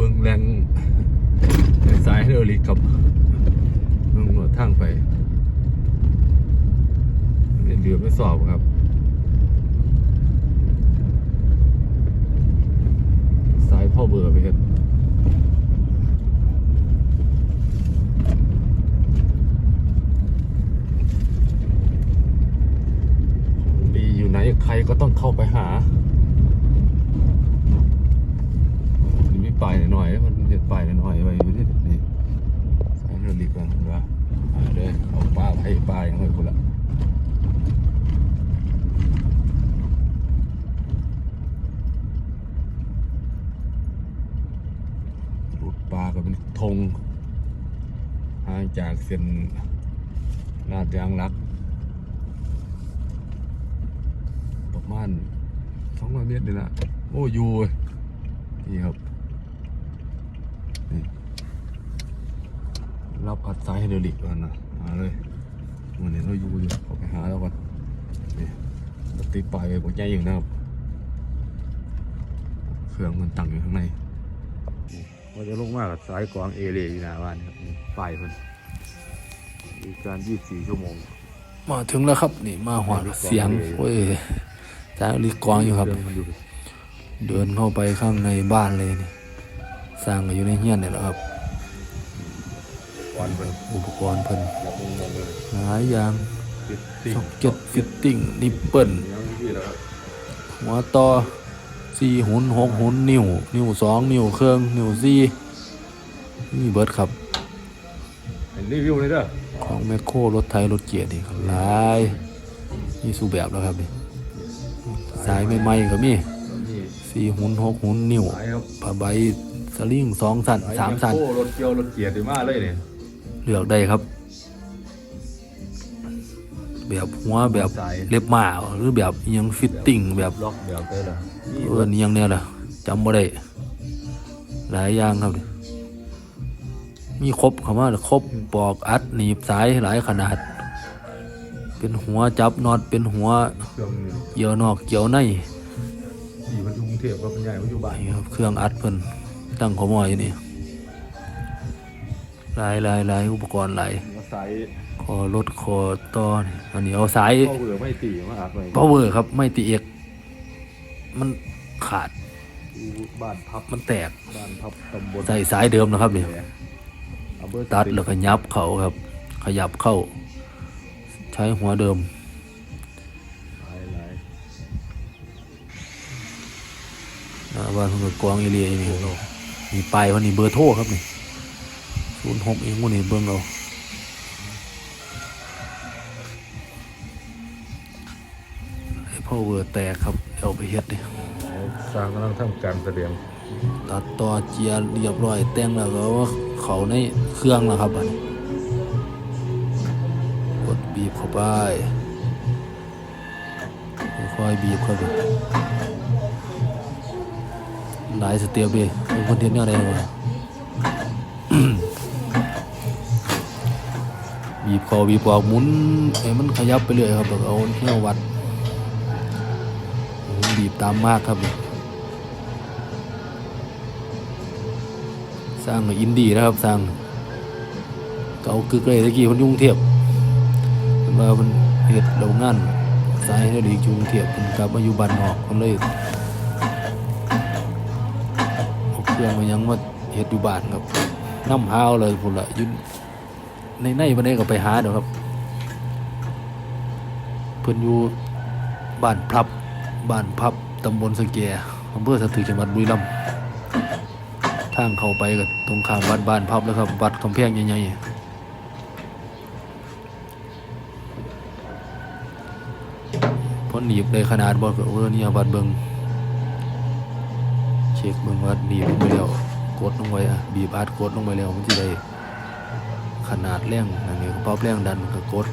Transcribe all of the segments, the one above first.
เบิ้งแรงสายไฮดรอลิกกับเบิ้งหัวทางไปเรือไม่สอบครับสายพ่อเบื่อไปกันดีอยู่ไหนใครก็ต้องเข้าไปหา มันมีป้ายหน่ อยมันเห็นป้ายหน่อยไว้อยู่นี่นี่สายเรือลิกกันเห็นปะอ่าเด้อเอาป้าให้ป้ายังไงกูละรูดปลาก็เป็นธงห่างจากเส้นลาดยางรัก ประมาณสองร้อยเมตรนี่ละโอ้อยู่นี่ครับ นี่รับอัดสายไฮดรอลิกก่อนนะมาเลยวันนี้เราอยู่อยู่ขอไปหาแล้วก่อนนี่ติดปลายไปบนใหญ่อยู่นะครับเครื่องมันตั้งอยู่ข้างในว่าจะลงมากับสายกวางเอเรียอยู่หน้าบ้านครับนี่ป้ายเพิ่นมีการ24ชั่วโมง มาถึงแล้วครับนี่มาหอดเสียงเว้ยจางรีกองอยู่ครับเดินมันอยู่เดินเข้าไปข้างในบ้านเลยนี่ สร้างกันอยู่ในเฮียนเนี่ยแหละครับ วันเพิ่นอุปกรณ์เพิ่นแบบงงๆเลยหลายอย่างติดติ่งซ็อกเก็ตฟิตติ้งนิปเปิลยังที่แล้วครับหัวต่อสี่หุนหกหุนนิ้ว นิ้วสองนิ้วเครื่อง นิ้วสี่นี่เบิร์ดครับเห็นรีวิวเลยเด้อของแมคโครรถไทยรถเกียร์นี่ครับหลายนี่สูแบบแล้วครับนี่สายใหม่ๆก็มีนี่สี่หุนหกหุนนิ้วสายครับ ผ้าใบ สลิงสองสันสามสันโอ้รถเกียวรถเกียร์ดีมากเลยเนี่ยเลือกได้ครับ แบบหัวแบบสายเล็บหมาหรือแบบอิหยังฟิตติ้งแบบล็อกเดี๋ยวไปละนี่เออนี่ยังเนี่ยล่ะจำบ่ได้หลายอย่างครับนี่มีครบคำว่าครบปอกอัดหนีบสายหลายขนาด เป็นหัวจับน็อตเป็นหัวเครื่องนี่เกี่ยวนอกเกี่ยวในที่มันอยู่กรุงเทพกับมันใหญ่มันอยู่บ้านนี่ครับเครื่องอัดเพิ่น ตั้งขโมยอยู่นี่หลายหลายหลายอุปกรณ์หลายมาสายคอรถคอต่อนี่อันนี้เอาสายเข้าเรือไม่ตีมาอัดไว้พาวเวอร์ครับ ไม่ตีเอกมันขาดอยู่บ้านพับมันแตกบ้านพับตำบลใส่สายเดิมนะครับนี่อำเภอตัดแล้วก็ยับเขาครับ ขยับเข้า ใช้หัวเดิมหลายหลายหน้าบ้านเพิ่นก็กวางเอเรียนี่ มีป้ายวันนี้เบอร์โทรครับนี่ศูนย์หกเองวันนี้เบิ่งเอาให้พ่อเวอร์แตกครับเอาไปเฮ็ดดิสร้างกำลังทำการแสดงตัดต่อเจียเรียบร้อยแต่งแล้วก็เอาว่าเขาในเครื่องแล้วครับอันนี้กดบีบเข้าไปค่อยๆบีบเข้าไป หลายสเตียบเลยเป็นคนเทียนเนี่ยอะไรวบีบคอบีบออกหมุนให้มันขยับไปเรื่อยครับแล้วก็เอาเที่ยววัดบีบตามมากครับ สร้างอินดี้นะครับสร้างเก่ากึกเลยตะกี้คนยุ่งเทียบเป็นว่ามันเห็ดโรงงานสายเนี่ยดีกรุงเทียบมันกลับมาอยู่บ้านนอกมันเลย เรื่องมายังมาเห็ดอยู่บ้านครับน้ำหาวเลยพุ่นละยุ่ในในมันได้ก็ไปหาเดี๋ยวครับ เพิ่นอยู่บ้านพลับบ้านพับตำบลสะแกอำเภอสตึกจังหวัดบุรีรัมย์ทางเข้าไปก็ตรงข้ามวัดบ้านพับแล้วครับ วัดกำแพงใหญ่ๆพราะหนีบเลยขนาดบอกเออเนี่ยวัดเบิง ช็คเบิงวัดหนีบลงไปแล้วกดลงไปอะบีบอัดกดลงไปแล้วมันจะได้ขนาดแรงอันนี้ก็ปรับแรงดันก็กด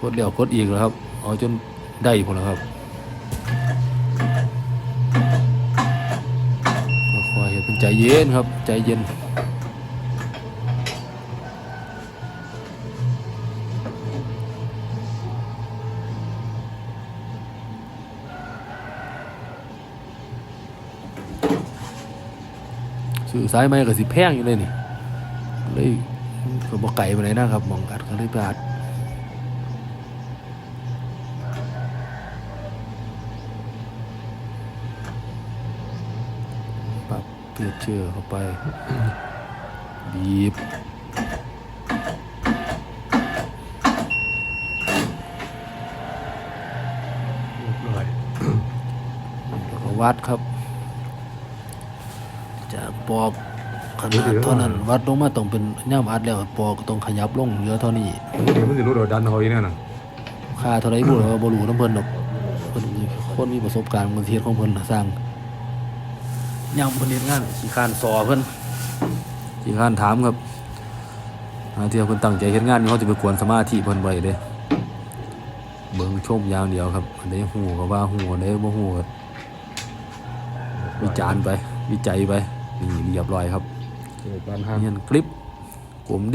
กดแล้วกดอีกแล้วครับเอาจนได้พอแล้วครับค่อยๆเป็นใจเย็นครับใจเย็น ซื้อสายไม้ก็สิแพงอยู่เลยนี่เลยก็บ่ไกลไปไหนใดนะครับหมองอัดก็เลยไปอัดปรับเปลี่ยนเชื่อเข้าไป บีบเรียบร้อยแล้วก็วัดครับ จากปอกขนาดเท่านั้นวัดลงมาต้องเป็นย่ามอัดแล้วปอกต้องขยับลงเหลือเท่านี้เดี๋ยวมันจะรู้โดดดันเขาอีกแน่นอนค่าเท่าไรบ่รู้ว่าบ่รู้น้ำเพิ่นดอกเพิ่นมีคนมีประสบการณ์บางทีของเพิ่นน่ะสร้างย่ำเพิ่นเฮ็ดงานขี้คร้านสอเพิ่นขี้คร้านถามครับหาเที่ยวเพิ่นตั้งใจเฮ็ดงานเขาจะไปกวนสมาธิเพิ่นไว้เด้เบิ่งชมอย่างเดียวครับอันใดฮู้ก็ว่าฮู้อันใดบ่ฮู้ก็วิจารณ์ไป วิจัยไป นี่เรียบร้อยครับเกิดการห้ามเนียนคลิปกลมดิ